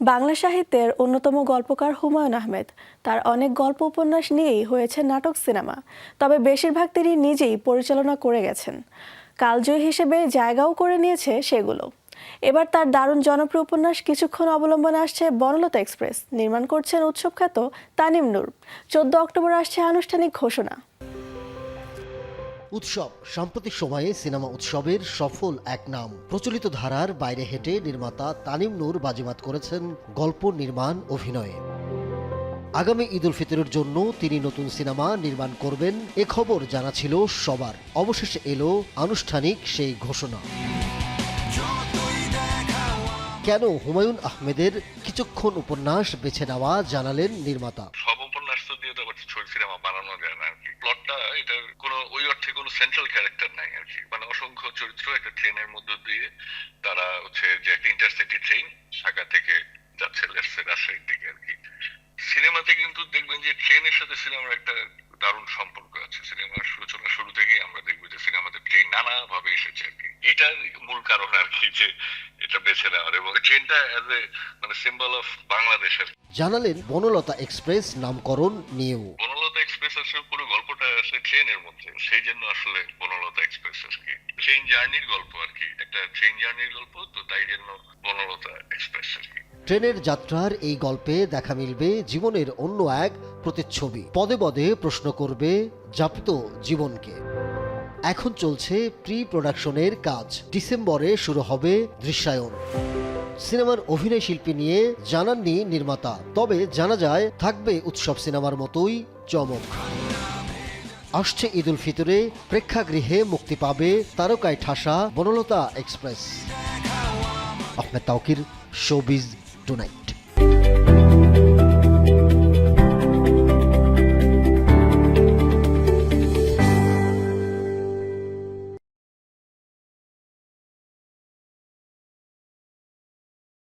বাংলা সাহিত্যের অন্যতম গল্পকার হুমায়ুন আহমেদ। তার অনেক গল্প উপন্যাস নিয়েই হয়েছে নাটক, সিনেমা। তবে বেশিরভাগ তিনি নিজেই পরিচালনা করে গেছেন। কালজয়ী হিসেবে জায়গাও করে নিয়েছে সেগুলো। এবার তার দারুণ জনপ্রিয় উপন্যাস কিছুক্ষণ অবলম্বনে আসছে বনলতা এক্সপ্রেস। নির্মাণ করছেন উৎসব খ্যাত তানিম নূর। চোদ্দ অক্টোবর আসছে আনুষ্ঠানিক ঘোষণা। উৎসব। সাম্প্রতিক সময়ে সিনেমা উৎসবের সফল এক নাম। প্রচলিত ধারার বাইরে হেঁটে নির্মাতা তানিম নূর বাজিমাত করেছেন গল্প, নির্মাণ, অভিনয়ে। আগামী ঈদ উল ফিতরের জন্য তিনি নতুন সিনেমা নির্মাণ করবেন, এ খবর জানা ছিল সবার। অবশেষে এলো আনুষ্ঠানিক সেই ঘোষণা। কেন হুমায়ুন আহমেদের কিছুক্ষণ উপন্যাস বেছে নেওয়া জানালেন নির্মাতা? সব উপন্যাস তো দিয়ে তো সিনেমা বানানো যায় না এটার কোনো ওই অর্থে কোনো সেন্ট্রাল ক্যারেক্টার নাই আর কি। মানে অসংখ্য চরিত্র একটা ট্রেনের মধ্য দিয়ে তারা হচ্ছে যে একটা ইন্টারসিটি ট্রেন ঢাকা থেকে যাচ্ছে লেটসে রাজশাহীর দিকে আর কি। সিনেমাতে কিন্তু দেখবেন যে ট্রেনের সাথে সিনেমার একটা দারুণ সম্পর্ক আছে। সিনেমার সূচনা শুরু থেকেই আমরা দেখব যে সিনেমাতে ট্রেন নানা ভাবে এসেছে আর কি। এটার মূল কারণ আর কি যে এটা বেছে নেওয়ার এবং ট্রেনটা অ্যাজ এ মানে সিম্বল অফ বাংলাদেশের জানালেন বনলতা এক্সপ্রেস নামকরণ নিয়েও। বনলতা এক্সপ্রেস আসলে পুরো গল্পটা আসলে ট্রেনের মধ্যে। সেই জন্য আসলে বনলতা এক্সপ্রেস আর ট্রেন জার্নির গল্প আর কি। একটা ট্রেন জার্নির গল্প, তো তাই জন্য বনলতা এক্সপ্রেস আর কি। ট্রেনের যাত্রার এই গল্পে দেখা মিলবে জীবনের অন্য এক প্রতিচ্ছবি। পদে পদে প্রশ্ন করবে যাপিত জীবনকে। এখন চলছে প্রি প্রোডাকশনের কাজ। ডিসেম্বরে শুরু হবে দৃশ্যায়ন। সিনেমার অভিনয় শিল্পী নিয়ে জানাননি নির্মাতা। তবে জানা যায়, থাকবে উৎসব সিনেমার মতোই চমক আসছে ঈদ উল ফিতরে, প্রেক্ষাগৃহে মুক্তি পাবে তারকায় ঠাসা Banalata express. Ahmed Taukir, showbiz tonight.